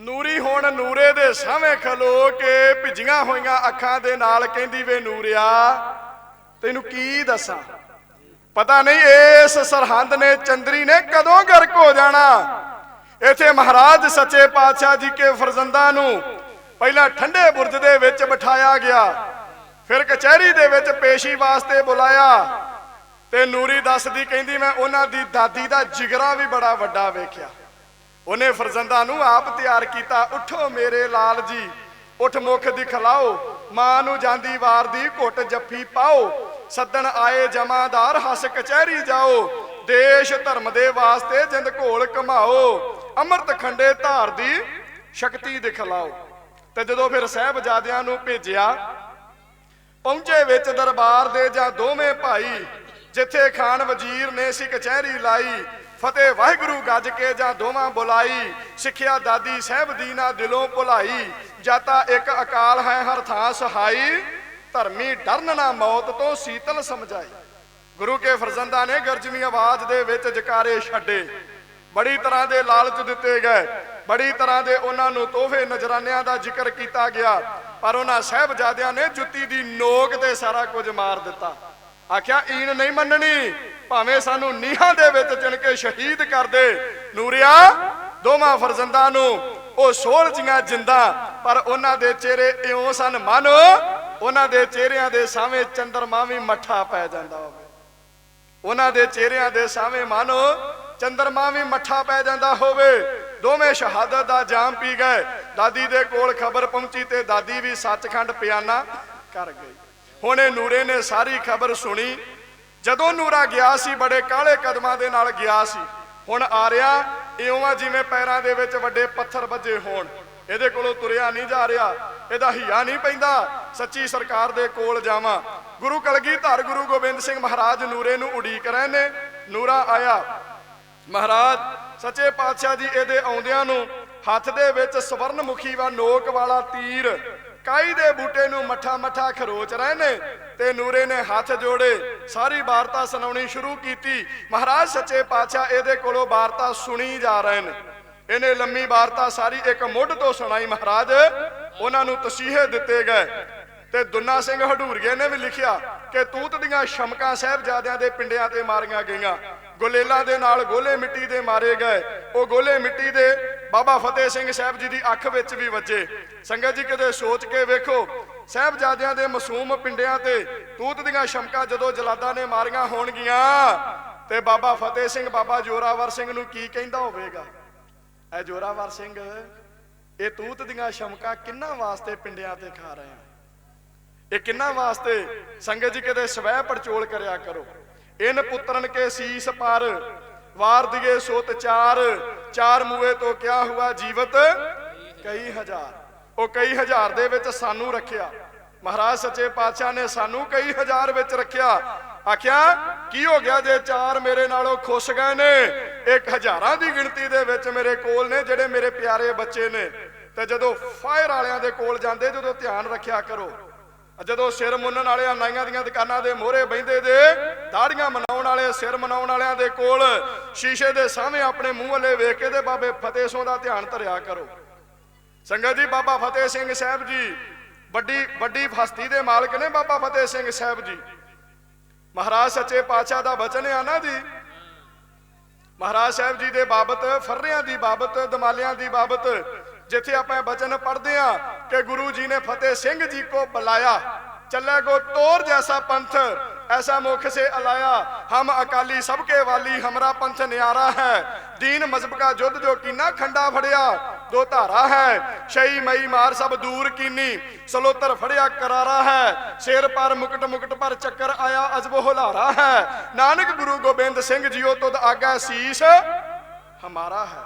ਨੂਰੀ ਹੁਣ ਨੂਰੇ ਦੇ ਸਾਹਵੇਂ ਖਲੋ ਕੇ ਭਿੱਜੀਆਂ ਹੋਈਆਂ ਅੱਖਾਂ ਦੇ ਨਾਲ ਕਹਿੰਦੀ ਵੇ ਨੂਰਿਆ, ਤੈਨੂੰ ਕੀ ਦੱਸਾਂ? ਪਤਾ ਨਹੀਂ ਇਸ ਸਰਹੰਦ ਨੇ ਚੰਦਰੀ ਨੇ ਕਦੋਂ ਗਰਕ ਹੋ ਜਾਣਾ? ਇੱਥੇ ਮਹਾਰਾਜ ਸੱਚੇ ਪਾਤਸ਼ਾਹ ਜੀ ਕੇ ਫਰਜ਼ੰਦਾਂ ਨੂੰ ਪਹਿਲਾਂ ਠੰਡੇ ਬੁਰਜ ਦੇ ਵਿੱਚ ਬਿਠਾਇਆ ਗਿਆ, ਫਿਰ ਕਚਹਿਰੀ ਦੇ ਵਿੱਚ ਪੇਸ਼ੀ ਵਾਸਤੇ ਬੁਲਾਇਆ ਤੇ ਨੂਰੀ ਦੱਸਦੀ, ਕਹਿੰਦੀ ਮੈਂ ਉਹਨਾਂ ਦੀ ਦਾਦੀ ਦਾ ਜਿਗਰਾ ਵੀ ਬੜਾ ਵੱਡਾ ਵੇਖਿਆ। ਉਹਨੇ ਫਰਜ਼ੰਦਾਂ ਨੂੰ ਆਪ ਤਿਆਰ ਕੀਤਾ, ਉਠੋ ਮੇਰੇ ਲਾਲ ਜੀ, ਉਠ ਮੁਖ ਦਿਖਲਾਓ, ਮਾਂ ਨੂੰ ਜਾਂਦੀ ਵਾਰ ਦੀ ਘੁੱਟ ਜੱਫੀ ਪਾਓ, ਸੱਦਣ ਆਏ ਜਮਾਦਾਰ ਹੱਸ ਕਚਹਿਰੀ ਜਾਓ, ਦੇਸ਼ ਧਰਮ ਦੇ ਵਾਸਤੇ ਜਿੰਦ ਘੋਲ ਕਮਾਓ, ਅੰਮ੍ਰਿਤ ਖੰਡੇ ਧਾਰ ਦੀ ਸ਼ਕਤੀ ਦਿਖਲਾਓ। ਤੇ ਜਦੋਂ ਫਿਰ ਸਹਿਬਜ਼ਾਦਿਆਂ ਨੂੰ ਭੇਜਿਆ, ਪਹੁੰਚੇ ਵਿੱਚ ਦਰਬਾਰ ਦੇ ਜਾਂ ਦੋਵੇਂ ਭਾਈ ਜਿੱਥੇ ਖਾਨ ਵਜ਼ੀਰ ਨੇ ਸੀ ਕਚਹਿਰੀ ਲਾਈ, ਫਤਿਹ ਵਾਹਿਗੁਰੂ ਗੱਜ ਕੇ ਜਾਂ ਦੋਵਾਂ ਬੁਲਾਈ, ਸਿੱਖਿਆ ਦਾਦੀ ਸਾਹਿਬ ਦੀਨਾ ਦਿਲੋਂ ਭੁਲਾਈ ਜਾਤਾ ਇੱਕ ਅਕਾਲ ਹੈ ਹਰ ਥਾਂ ਸਹਾਈ, ਧਰਮੀ ਡਰਨ ਨਾ ਮੌਤ ਤੋਂ ਸੀਤਲ ਸਮਝਾਈ। ਗੁਰੂ ਕੇ ਫਰਜ਼ੰਦਾ ਨੇ ਗਰਜਵੀਂ ਆਵਾਜ਼ ਦੇ ਵਿੱਚ ਜਕਾਰੇ ਛੱਡੇ। ਬੜੀ ਤਰ੍ਹਾਂ ਦੇ ਲਾਲਚ ਦਿੱਤੇ ਗਏ। ਬੜੀ ਤਰ੍ਹਾਂ ਦੇ ਉਹਨਾਂ ਨੂੰ ਤੋਹਫੇ ਨਜਰਾਨਿਆਂ ਦਾ ਜ਼ਿਕਰ ਕੀਤਾ ਗਿਆ। ਪਰ ਉਹਨਾਂ ਸਹਿਬਜ਼ਾਦਿਆਂ ਨੇ ਜੁੱਤੀ ਦੀ ਨੋਕ ਤੇ ਸਾਰਾ ਕੁਝ ਮਾਰ ਦਿੱਤਾ। ਆਖਿਆ, ਈਨ ਨਹੀਂ ਮੰਨਣੀ। ਭਾਵੇਂ ਸਾਨੂੰ ਨੀਹਾਂ ਦੇ ਵਿੱਚ ਚਿਣ ਕੇ ਸ਼ਹੀਦ ਕਰ ਦੇ। ਨੂਰਿਆ, ਦੋਵਾਂ ਫਰਜ਼ੰਦਾਂ ਨੂੰ, ਉਹ ਸੋਲ ਜੀਆਂ ਜਿੰਦਾ, ਪਰ ਉਹਨਾਂ ਦੇ ਚਿਹਰੇ ਇਉਂ ਸਨ ਮਨ। ਉਹਨਾਂ ਦੇ ਚਿਹਰਿਆਂ ਦੇ ਸਾਹਮਣੇ ਚੰਦਰਮਾ ਵੀ ਮੱਠਾ ਪੈ ਜਾਂਦਾ ਹੋਵੇ। ਉਹਨਾਂ ਦੇ ਚਿਹਰਿਆਂ ਦੇ ਸਾਹਮਣੇ ਮਾਨੋ, ਚੰਦਰਮਾ ਵੀ ਮੱਠਾ ਪੈ ਜਾਂਦਾ ਹੋਵੇ। ਦੋਵੇਂ ਸ਼ਹਾਦਤ ਦਾ ਜਾਮ ਪੀ ਗਏ। ਦਾਦੀ ਦੇ ਕੋਲ ਖਬਰ ਪਹੁੰਚੀ ਤੇ ਦਾਦੀ ਵੀ ਸੱਚਖੰਡ ਪਿਆਨਾ ਕਰ ਗਈ। ਹੁਣ ਇਹ ਨੂਰੇ ਨੇ ਸਾਰੀ ਖਬਰ ਸੁਣੀ। ਜਦੋਂ ਨੂਰਾ ਗਿਆ ਸੀ, ਬੜੇ ਕਾਲੇ ਕਦਮਾਂ ਦੇ ਨਾਲ ਗਿਆ ਸੀ। ਹੁਣ ਆ ਰਿਹਾ, ਇਉਂ ਆ ਜਿਵੇਂ ਪੈਰਾਂ ਦੇ ਵਿੱਚ ਵੱਡੇ ਪੱਥਰ ਵੱਜੇ ਹੋਣ। ਇਹਦੇ ਕੋਲੋਂ ਤੁਰਿਆ ਨਹੀਂ ਜਾ ਰਿਹਾ, ਇਹਦਾ ਹਿੱਆ ਨਹੀਂ ਪੈਂਦਾ। ਸੱਚੀ ਸਰਕਾਰ ਦੇ ਕੋਲ ਜਾਵਾਂ। ਗੁਰੂ ਕਲਗੀਧਰ, ਗੁਰੂ ਗੋਬਿੰਦ ਸਿੰਘ ਮਹਾਰਾਜ ਨੂਰੇ ਨੂੰ ਉਡੀਕ ਰਹੇ ਨੇ। ਨੂਰਾ ਆਇਆ, ਮਹਾਰਾਜ, ਸੱਚੇ ਪਾਤਸ਼ਾਹ ਜੀ, ਇਹਦੇ ਆਉਂਦਿਆਂ ਨੂੰ ਹੱਥ ਦੇ ਵਿੱਚ ਸਵਰਨ ਮੁਖੀ ਵਾ ਨੋਕ ਵਾਲਾ ਤੀਰ। ਕਾਈ ਦੇ ਬੂਟੇ ਨੂੰ ਮੱਠਾ ਮੱਠਾ ਖਰੋਚ ਰਹੇ ਨੇ ਤੇ ਨੂਰੇ ਨੇ ਹੱਥ ਜੋੜੇ, ਸਾਰੀ ਵਾਰਤਾ ਸੁਣਾਉਣੀ ਸ਼ੁਰੂ ਕੀਤੀ। ਮਹਾਰਾਜ ਸੱਚੇ ਪਾਤਸ਼ਾਹ ਇਹਦੇ ਕੋਲੋਂ ਵਾਰਤਾ ਸੁਣੀ ਜਾ ਰਹੇ ਨੇ। ਇਹਨੇ ਲੰਮੀ ਵਾਰਤਾ ਸਾਰੀ ਇੱਕ ਮੁੱਢ ਤੋਂ ਸੁਣਾਈ ਮਹਾਰਾਜ, ਉਹਨਾਂ ਨੂੰ ਤਸੀਹੇ ਦਿੱਤੇ ਗਏ। ਤੇ ਦੁੰਨਾ ਸਿੰਘ ਹਡੂਰੀਏ ਨੇ ਵੀ ਲਿਖਿਆ ਕਿ ਤੂਤ ਦੀਆਂ ਸ਼ਮਕਾਂ ਸਾਹਿਬਜ਼ਾਦਿਆਂ ਦੇ ਪਿੰਡਿਆਂ ਤੇ ਮਾਰੀਆਂ ਗਈਆਂ। ਗੁਲੇਲਾਂ ਦੇ ਨਾਲ ਗੋਲੇ ਮਿੱਟੀ ਦੇ ਮਾਰੇ ਗਏ। ਉਹ ਗੋਲੇ ਮਿੱਟੀ ਦੇ ਬਾਬਾ ਫਤਿਹ ਸਿੰਘ ਸਾਹਿਬ ਜੀ ਦੀ ਅੱਖ ਵਿੱਚ ਵੀ ਵੱਜੇ। ਸੰਗਤ ਜੀ ਕਿਤੇ ਸੋਚ ਕੇ ਵੇਖੋ, ਸਾਹਿਬਜ਼ਾਦਿਆਂ ਦੇ ਮਾਸੂਮ ਪਿੰਡਿਆਂ ਤੇ ਤੂਤ ਦੀਆਂ ਸ਼ਮਕਾਂ ਜਦੋਂ ਜਲਾਦਾਂ ਨੇ ਮਾਰੀਆਂ ਹੋਣਗੀਆਂ, ਤੇ ਬਾਬਾ ਫਤਿਹ ਸਿੰਘ, ਬਾਬਾ ਜੋਰਾਵਰ ਸਿੰਘ ਨੂੰ ਕੀ ਕਹਿੰਦਾ ਹੋਵੇਗਾ? ਐ ਜੋਰਾਵਰ ਸਿੰਘ, ਇਹ ਤੂਤ ਦੀਆਂ ਸ਼ਮਕਾਂ ਕਿੰਨਾ ਵਾਸਤੇ ਪਿੰਡਿਆਂ ਤੇ ਖਾ ਰਹੇ ਆ? ਇਹ ਕਿੰਨਾ ਵਾਸਤੇ? ਸੰਗਤ ਜੀ ਕਿਤੇ ਸਵੈ ਪੜਚੋਲ ਕਰਿਆ ਕਰੋ। ਇਨ ਪੁੱਤਰਨ ਕੇ ਸੀਸ ਪਰ ਵਾਰ ਦਿਏ ਸੋਤ ਚਾਰ ਚਾਰ ਮੂਏ ਤੋਂ ਕਿਆ ਹੁਆ ਜੀਵਤ ਕਈ ਹਜ਼ਾਰ। ਉਹ ਕਈ ਹਜ਼ਾਰ ਦੇ ਵਿੱਚ ਸਾਨੂੰ ਰੱਖਿਆ। ਮਹਾਰਾਜ ਸੱਚੇ ਪਾਤਸ਼ਾਹ ਨੇ ਸਾਨੂੰ ਕਈ ਹਜ਼ਾਰ ਵਿੱਚ ਰੱਖਿਆ। ਆਖਿਆ, ਕੀ ਹੋ ਗਿਆ ਜੇ ਚਾਰ ਮੇਰੇ ਨਾਲੋਂ ਖੁਸ਼ ਗਏ ਨੇ? ਇੱਕ ਹਜ਼ਾਰਾਂ ਦੀ ਗਿਣਤੀ ਦੇ ਵਿੱਚ ਮੇਰੇ ਕੋਲ ਨੇ ਜਿਹੜੇ ਮੇਰੇ ਪਿਆਰੇ ਬੱਚੇ ਨੇ। ਤੇ ਜਦੋਂ ਫਾਇਰ ਵਾਲਿਆਂ ਦੇ ਕੋਲ ਜਾਂਦੇ, ਜਦੋਂ ਧਿਆਨ ਰੱਖਿਆ ਕਰੋ। ਜਦੋਂ ਸਿਰ ਮੁੰਨਣ ਵਾਲਿਆਂ, ਨਾਈਆਂ ਦੀਆਂ ਦੁਕਾਨਾਂ ਦੇ ਮੋਹਰੇ ਬੈੰਦੇ ਦੇ ਦਾੜੀਆਂ ਮਨਾਉਣ ਵਾਲੇ, ਸਿਰ ਮਨਾਉਣ ਵਾਲਿਆਂ ਦੇ ਕੋਲ ਸ਼ੀਸ਼ੇ ਦੇ ਸਾਹਮਣੇ ਆਪਣੇ ਮੂੰਹ ਵੱਲੇ ਵੇਖ ਕੇ ਤੇ ਬਾਬੇ ਫਤਿਹ ਸਿੰਘ ਦਾ ਧਿਆਨ ਧਰਿਆ ਕਰੋ। ਸੰਗਤ ਜੀ, ਬਾਬਾ ਫਤਿਹ ਸਿੰਘ ਸਾਹਿਬ ਜੀ, ਵੱਡੀ ਵੱਡੀ ਹਸਤੀ ਦੇ ਮਾਲਕ ਨੇ ਬਾਬਾ ਫਤਿਹ ਸਿੰਘ ਸਾਹਿਬ ਜੀ। ਮਹਾਰਾਜ ਸੱਚੇ ਪਾਤਸ਼ਾਹ ਦਾ ਵਚਨ ਆ ਨਾ ਜੀ? ਮਹਾਰਾਜ ਸਾਹਿਬ ਜੀ ਦੇ ਬਾਬਤ, ਫਰਰਿਆਂ ਦੀ ਬਾਬਤ, ਦਮਾਲਿਆਂ ਦੀ ਬਾਬਤ, ਜਿੱਥੇ ਆਪਾਂ ਵਚਨ ਪੜ੍ਹਦੇ ਆ ਕਿ ਗੁਰੂ ਜੀ ਨੇ ਫਤਿਹ ਸਿੰਘ ਜੀ ਕੋ ਬੁਲਾਇਆ। ਚੱਲੇ ਗੋ ਤੋਰ ਜੈਸਾ ਪੰਥ ऐसा मुख से अलाया हम अकाली सबके वाली हमरा पंथ न्यारा है दीन मजहब का युद्ध जो कीना खंडा फड़िया दो धारा है शई मई मार सब दूर कीनी सलोतर फड़िया करारा है शेर पर मुकुट मुकुट पर चक्कर आया अजब हुलारा है नानक गुरु गोबिंद सिंह जियो तुद आगा शीश हमारा है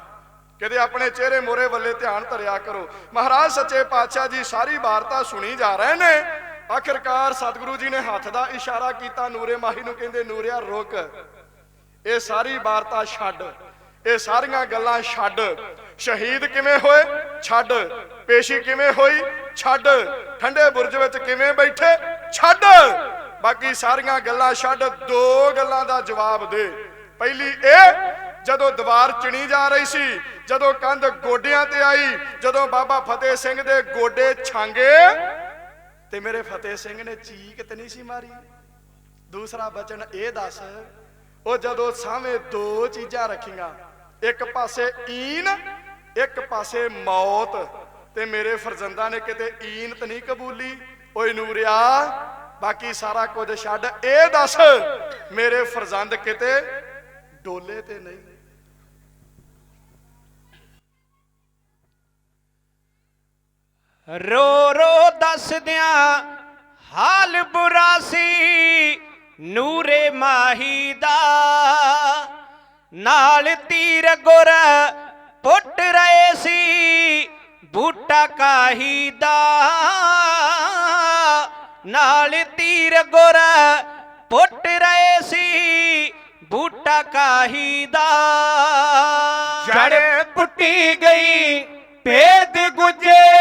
ਕਿਤੇ ਆਪਣੇ ਚਿਹਰੇ ਮੋਰੇ ਵੱਲੇ ਧਿਆਨ ਧਰਿਆ ਕਰੋ ਮਹਾਰਾਜ ਸੱਚੇ ਪਾਤਸ਼ਾਹ ਜੀ ਸਾਰੀ ਵਾਰਤਾ ਸੁਣੀ ਜਾ ਰਹੇ ਨੇ ਆਖਿਰਕਾਰ ਸਤਿਗੁਰੂ ਜੀ ਨੇ ਹੱਥ ਦਾ ਇਸ਼ਾਰਾ ਕੀਤਾ, ਨੂਰੇ ਮਾਹੀ ਨੂੰ ਕਹਿੰਦੇ, ਨੂਰਿਆ, ਰੁਕ। ਇਹ ਸਾਰੀ ਵਾਰਤਾ ਛੱਡ, ਇਹ ਸਾਰੀਆਂ ਗੱਲਾਂ ਛੱਡ। ਸ਼ਹੀਦ ਕਿਵੇਂ ਹੋਏ? ਛੱਡ। ਪੇਸ਼ੀ ਕਿਵੇਂ ਹੋਈ? ਛੱਡ। ਠੰਡੇ ਬੁਰਜ ਵਿੱਚ ਕਿਵੇਂ ਬੈਠੇ? ਛੱਡ। ਬਾਕੀ ਸਾਰੀਆਂ ਗੱਲਾਂ ਛੱਡ, ਦੋ ਗੱਲਾਂ ਦਾ ਜਵਾਬ ਦੇ। ਪਹਿਲੀ ਇਹ, ਜਦੋਂ ਦੀਵਾਰ ਚਿਣੀ ਜਾ ਰਹੀ ਸੀ, ਜਦੋਂ ਕੰਧ ਗੋਡਿਆਂ ਤੇ ਆਈ, ਜਦੋਂ ਬਾਬਾ ਫਤਿਹ ਸਿੰਘ ਦੇ ਗੋਡੇ ਛਾਂਗੇ ਤੇ ਮੇਰੇ ਫਤਿਹ ਸਿੰਘ ਨੇ ਚੀਕ ਤੇ ਨਹੀਂ ਸੀ ਮਾਰੀ। ਦੂਸਰਾ ਬਚਨ ਇਹ ਦੱਸ, ਉਹ ਜਦੋਂ ਸਾਹਮਣੇ ਦੋ ਚੀਜ਼ਾਂ ਰੱਖੀਆਂ, ਇੱਕ ਪਾਸੇ ਈਨ, ਇੱਕ ਪਾਸੇ ਮੌਤ, ਤੇ ਮੇਰੇ ਫਰਜ਼ੰਦਾਂ ਨੇ ਕਿਤੇ ਈਨ ਤੇ ਨਹੀਂ ਕਬੂਲੀ, ਓਏ ਨੂਰਿਆ, ਬਾਕੀ ਸਾਰਾ ਕੁਝ ਛੱਡ। ਇਹ ਦੱਸ, ਮੇਰੇ ਫਰਜ਼ੰਦ ਕਿਤੇ ਡੋਲੇ ਤੇ ਨਹੀਂ। ਰੋ ਰੋ ਦੱਸਦਿਆਂ ਹਾਲ ਬੁਰਾ ਸੀ, ਨੂਰੇ ਮਾਹੀ ਦਾ। ਨਾਲ ਤੀਰ ਗੁਰ ਪੁੱਟ ਰਹੇ ਸੀ, ਬੂਟਾ ਕਾਹੀ ਦਾ। ਨਾਲ ਤੀਰ ਗੁਰ ਪੁੱਟ ਰਹੇ ਸੀ, ਬੂਟਾ ਕਾਹੀ ਦਾ। ਜੜ ਪੁੱਟੀ ਗਈ, ਭੇਦ ਗੁਜੇ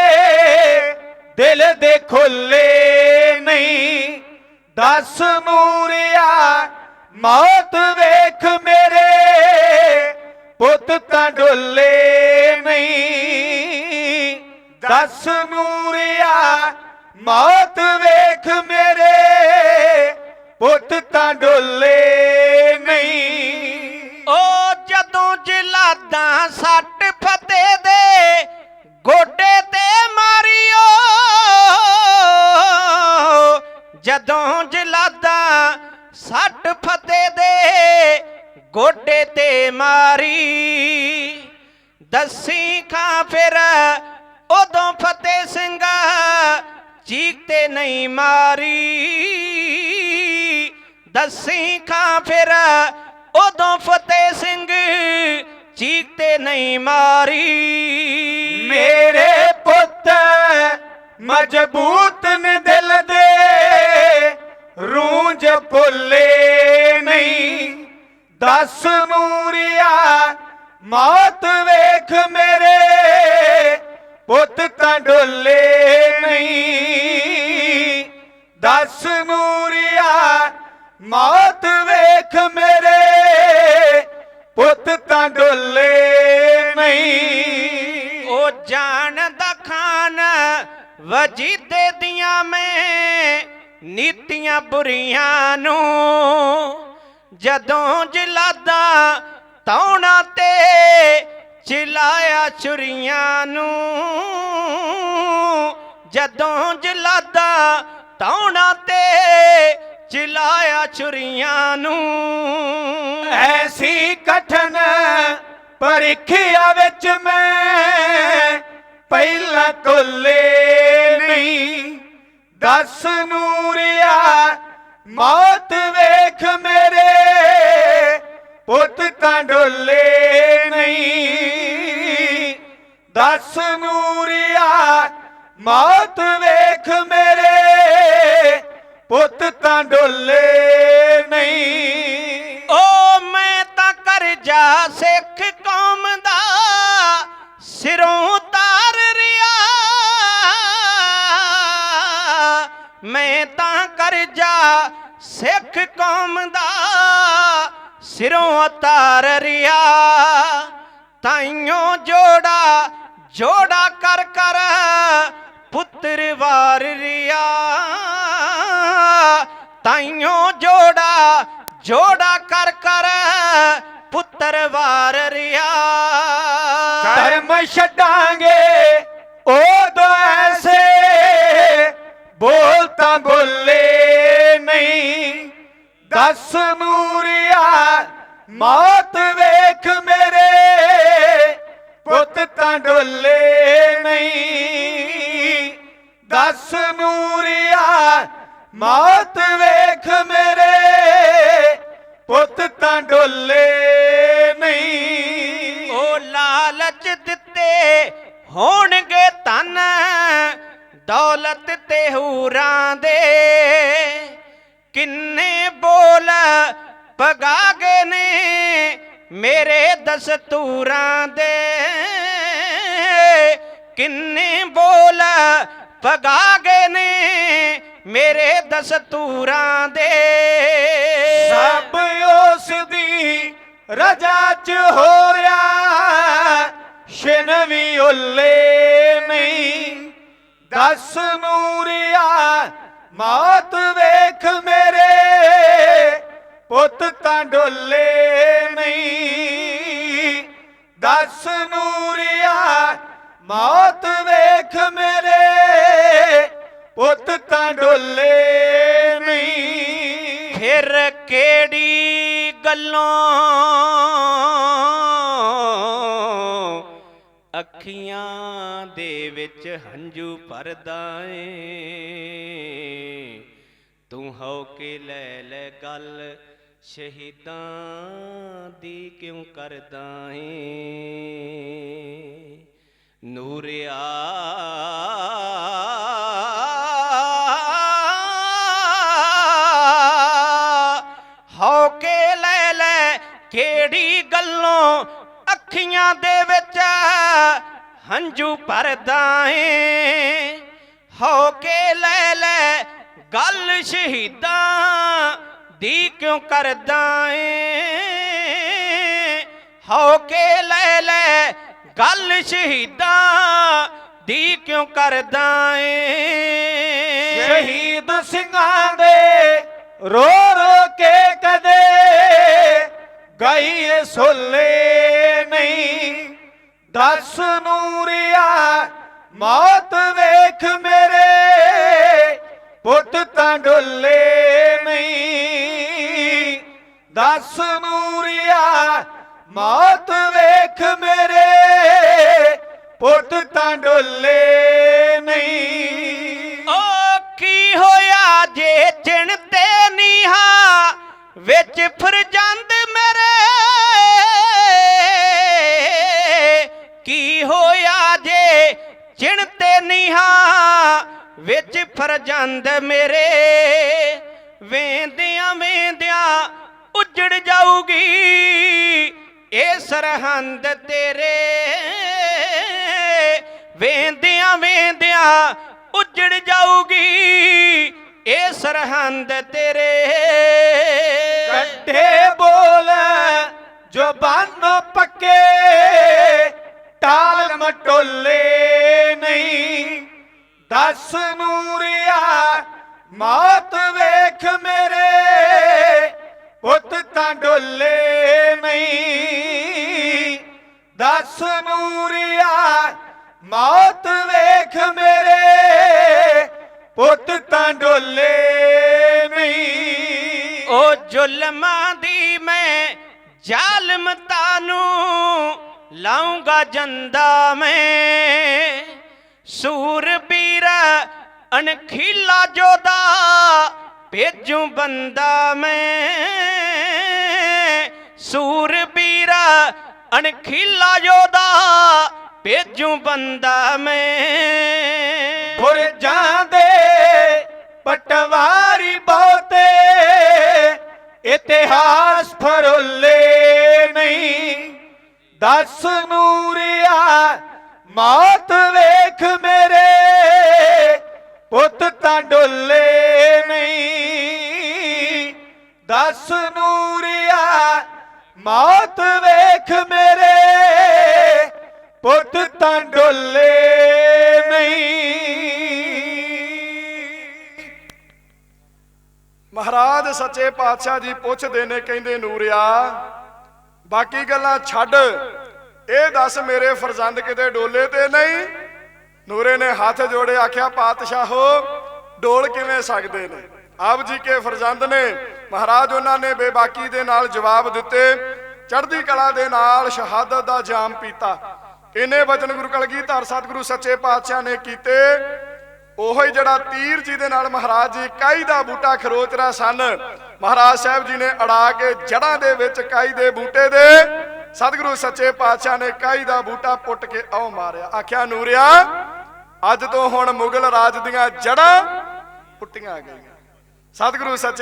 ਦਿਲ ਦੇ ਖੁੱਲੇ ਨਹੀਂ। ਦਸ ਮੂਰਿਆ, ਮੌਤ ਵੇਖ ਮੇਰੇ। ਪੁੱਤ ਤਾਂ ਡੁੱਲੇ ਨਹੀਂ। ਦਸ ਮੂਰਿਆ, ਮੌਤ ਵੇਖ ਮੇਰੇ। ਪੁੱਤ ਤਾਂ ਡੁੱਲੇ ਨਹੀਂ। ਓ ਜਦੋਂ ਜਲਾਦਾਂ ਸੱਟ ਫਿਰ ਉਦੋਂ ਫਤਿਹ ਸਿੰਘ ਚੀਕ ਤੇ ਨਹੀਂ ਮਾਰੀ। ਦੱਸੀ ਖਾਂ ਫਿਰ ਉਦੋਂ ਫਤਿਹ ਸਿੰਘ ਚੀਕ ਤੇ ਨਹੀਂ ਮਾਰੀ। ਮੇਰੇ ਪੁੱਤ ਮਜ਼ਬੂਤ ਨੇ ਦਿਲ ਦੇ ਰੂੰਜ ਭੁੱਲੇ ਨਹੀਂ। ਦਸ ਮੂਰਿਆ ਮੌਤ ਵੇਖ ਮੇਰੇ ਪੁੱਤ ਤਾਂ ਡੁੱਲੇ ਨਹੀਂ। ਦਸ ਮੂਰਿਆ ਮੌਤ ਵੇਖ ਮੇਰੇ ਪੁੱਤ ਤਾਂ ਡੁੱਲੇ ਨਹੀਂ। ਉਹ ਜਾਣਦਾ ਖਾਨ ਵਜੀਦੇ ਦੀਆਂ ਮੈਂ ਨੀਤੀਆਂ ਬੁਰੀਆਂ ਨੂੰ ਜਦੋਂ ਜਲਾਦਾ ਤੌਣਾ ਤੇ ਚਿਲਾਇਆ ਛੁਰੀਆਂ ਨੂੰ। ਜਦੋਂ ਜਲਾਦਾ ਤੌਣਾ ਤੇ ਚਿਲਾਇਆ ਛੁਰੀਆਂ ਨੂੰ। ਐਸੀ ਕਠਨ ਪਰੀਖਿਆ ਵਿੱਚ ਮੈਂ ਪਹਿਲਾ ਕੋਲੇ ਨਹੀਂ। ਦਸ ਨੂਰਿਆ, ਮੌਤ ਵੇਖ ਮੇਰੇ। ਪੁੱਤ ਤਾਂ ਡੋਲੇ ਨਹੀਂ। ਦਸ ਨੂਰਿਆ, ਮੌਤ ਵੇਖ ਮੇਰੇ। ਪੁੱਤ ਤਾਂ ਡੋਲੇ ਨਹੀਂ। ਓ ਮੈਂ ਤਾਂ ਕਰਜਾ ਸਿੱਖ ਕੌਮ ਦਾ, ਸਿਰੋਂ ਤਾਰ ਰਿਆ। ਮੈਂ ਤਾਂ ਕਰਜਾ ਸਿੱਖ ਕੌਮ ਦਾ ਸਿਰੋਂ ਉਤਾਰ ਰਿਆ, ਤਾਈਓ ਜੋੜਾ ਜੋੜਾ ਕਰ ਕਰ ਪੁੱਤਰ ਵਾਰ ਰਿਆ। ਤਾਈਓ ਜੋੜਾ ਜੋੜਾ ਕਰ ਕਰ ਪੁੱਤਰ ਵਾਰ ਰਿਆ। ਧਰਮ ਛੱਡਾਂਗੇ ਉਦੋਂ ਐਸੇ, ਬੋਲ ਤਾਂ ਬੋਲੇ ਨਹੀਂ। ਦਸ ਮੂਰੀਆ ਮੌਤ ਵੇਖ ਮੇਰੇ। ਪੁੱਤ ਤਾਂ ਡੋਲੇ ਨਹੀਂ। ਦਸ ਮੂਰੀਆ ਮੌਤ ਵੇਖ ਮੇਰੇ। ਪੁੱਤ ਤਾਂ ਡੋਲੇ ਨਹੀਂ। ਉਹ ਲਾਲਚ ਦਿੱਤੇ ਹੋਣਗੇ ਤਨ ਦੌਲਤ ਤੇ ਹੂਰਾਂ ਦੇ। ਪਗਾ ਗਏ ਨੇ ਮੇਰੇ ਦਸਤੂਰਾਂ ਦੇ। ਕਿੰਨੇ ਬੋਲ ਪਗਾ ਗਏ ਨੇ ਮੇਰੇ ਦਸਤੂਰਾਂ ਦੇ। ਸਭ ਉਸ ਦੀ ਰਜਾ ਚ ਹੋ ਰਿਆ, ਛਿਨ ਵੀ ਓਲੇ ਨਹੀਂ। ਦਸ ਨੂਰਿਆ, ਮੌਤ ਵੇਖ ਮੇਰੇ। ਪੁੱਤ ਤਾਂ ਡੋਲੇ ਨਹੀਂ। ਦਸ ਨੂਰਿਆ, ਮੌਤ ਵੇਖ ਮੇਰੇ। ਪੁੱਤ ਤਾਂ ਡੋਲੇ ਨਹੀਂ। ਫਿਰ ਕਿਹੜੀ ਗੱਲੋਂ ਅੱਖੀਆਂ ਦੇ ਵਿੱਚ ਹੰਝੂ ਭਰਦਾ ਏ। ਤੂੰ ਹੋ ਕੇ ਲੈ ਲੈ ਗੱਲ ਸ਼ਹੀਦਾਂ ਦੀ ਕਿਉਂ ਕਰਦਾ ਏ? ਨੂਰਿਆ ਹੋ ਕੇ ਲੈ ਲੈ ਕਿਹੜੀ ਗੱਲੋਂ ਅੱਖੀਆਂ ਦੇ ਵਿੱਚ ਹੰਝੂ ਭਰਦਾ ਏ? ਹੋ ਕੇ ਲੈ ਲੈ ਗੱਲ ਸ਼ਹੀਦਾਂ ਦੀ ਕਿਉਂ ਕਰਦਾ ਏ? ਹੋ ਕੇ ਲੈ ਲੈ ਗੱਲ ਸ਼ਹੀਦਾਂ ਦੀ ਕਿਉਂ ਕਰਦਾ ਏ? ਸ਼ਹੀਦ ਸਿੰਘਾਂ ਦੇ ਰੋ ਰੋ ਕੇ ਕਦੇ ਗਈ ਸੁਲੇ ਨਹੀਂ। ਦਸ ਨੂਰਿਆ, ਮੌਤ ਵੇਖ ਮੇਰੇ। ਪੁੱਤ ਤਾਂ ਡੋਲੇ ਨਹੀਂ। ਦਸ ਨੂਰਿਆ, ਮੌਤ ਵੇਖ ਮੇਰੇ। ਪੁੱਤ ਤਾਂ ਡੋਲੇ ਨਹੀਂ। ਓ ਕੀ ਹੋਇਆ ਜੇ ਚਿਣ ਤੇ ਨੀਹਾ ਵਿੱਚ ਫਿਰ ਮੇਰੇ? ਕੀ ਹੋਇਆ ਜੇ ਚਿਣ ਤੇ ਨੀਹਾ ਵਿੱਚ ਫਰਜੰਦ ਮੇਰੇ, ਵੇਂਦਿਆਂ ਵੇਂਦਿਆਂ ਉੱਜੜ ਜਾਊਗੀ। ਇਹ ਸਰਹੰਦ ਤੇਰੇ, ਵੇਂਦਿਆਂ ਵੇਂਦਿਆਂ ਉੱਜੜ ਜਾਊਗੀ। ਇਹ ਸਰਹੰਦ ਤੇਰੇ। ਕੱਟੇ ਬੋਲ ਜ਼ੁਬਾਨੋਂ ਪੱਕੇ, ਟਾਲ ਮਟੋਲੇ ਨਹੀਂ। ਦਸ ਨੂਰਿਆ, ਮੌਤ ਵੇਖ ਮੇਰੇ। ਪੁੱਤ ਤਾਂ ਡੋਲੇ ਨਹੀਂ। ਦਸ ਨੂਰਿਆ, ਮੌਤ ਵੇਖ ਮੇਰੇ। ਪੁੱਤ ਤਾਂ ਡੋਲੇ ਨਹੀਂ। ਉਹ ਜ਼ੁਲਮਾਂ ਦੀ ਮੈਂ ਜ਼ਾਲਮ ਤਾਨੂੰ ਲਾਉਂਗਾ ਜੰਦਾ ਮੈਂ। ਸੂਰਬੀਰ ਅਣਖੀਲਾ ਜੋਦਾ ਭੇਜੂ ਬੰਦਾ ਮੈਂ। ਸੂਰਬੀਰ ਅਣਖੀਲਾ ਜੋਦਾ ਭੇਜੂ ਬੰਦਾ ਮੈਂ। ਫੁਰ ਜਾਂਦੇ ਪਟਵਾਰੀ ਬਹੁਤੇ, ਇਤਿਹਾਸ ਫਰੋਲੇ ਨਹੀਂ। ਦਸ ਨੂਰਿਆ, ਮੌਤ ਵੇਖ ਮੇਰੇ ਪੁੱਤ ਤਾਂ ਡੋਲੇ ਨਹੀਂ। ਦਸ ਨੂਰਿਆ, ਮੌਤ ਵੇਖ ਮੇਰੇ ਪੁੱਤ ਤਾਂ ਡੋਲੇ ਨਹੀਂ। ਮਹਾਰਾਜ ਸੱਚੇ ਪਾਤਸ਼ਾਹ ਜੀ ਪੁੱਛਦੇ ਨੇ, ਕਹਿੰਦੇ ਨੂਰਿਆ, ਬਾਕੀ ਗੱਲਾਂ ਛੱਡ। ਇਹ ਦੱਸ ਮੇਰੇ ਫਰਜ਼ੰਦ ਕਿਤੇ ਡੋਲੇ ਤੇ ਨਹੀਂ? ਨੂਰੇ ਨੇ ਹੱਥ ਜੋੜੇ ਆਖਿਆ, ਪਾਤਸ਼ਾਹੋ, ਡੋਲ ਕਿਵੇਂ ਸਕਦੇ ਨੇ? ਆਪ ਜੀ ਕੇ ਫਰਜ਼ੰਦ ਨੇ, ਮਹਾਰਾਜ ਉਹਨਾਂ ਨੇ ਬੇਬਾਕੀ ਦੇ ਨਾਲ ਜਵਾਬ ਦਿੱਤੇ, ਚੜ੍ਹਦੀ ਕਲਾ ਦੇ ਨਾਲ ਸ਼ਹਾਦਤ ਦਾ ਜਾਮ ਪੀਤਾ। ਇਹਨੇ ਬਚਨ ਗੁਰੂ ਕਲਗੀਧਰ ਸਤਿਗੁਰੂ ਸੱਚੇ ਪਾਤਸ਼ਾਹ ਨੇ ਕੀਤੇ। ਉਹੋ ਹੀ ਜਿਹੜਾ ਤੀਰ ਜੀ ਦੇ ਨਾਲ ਮਹਾਰਾਜ ਜੀ ਕਾਈ ਦਾ ਬੂਟਾ ਖਰੋਚ ਰਿਹਾ ਸਨ, ਮਹਾਰਾਜ ਸਾਹਿਬ ਜੀ ਨੇ ਅੜਾ ਕੇ ਜੜਾਂ ਦੇ ਵਿੱਚ ਕਾਈ ਦੇ ਬੂਟੇ ਦੇ, ਸਤਿਗੁਰੂ ਸੱਚੇ ਪਾਤਸ਼ਾਹ ਨੇ ਕਾਈ ਦਾ ਬੂਟਾ ਪੁੱਟ ਕੇ ਆਉ ਮਾਰਿਆ। ਆਖਿਆ, ਨੂਰਿਆ ਅੱਜ ਤੋਂ ਹੁਣ ਮੁਗਲ ਰਾਜ ਦੀਆਂ ਜੜਾਂ ਪੁੱਟੀਆਂ ਗਈਆਂ। ਸਤਿਗੁਰੂ ਸੱਚੇ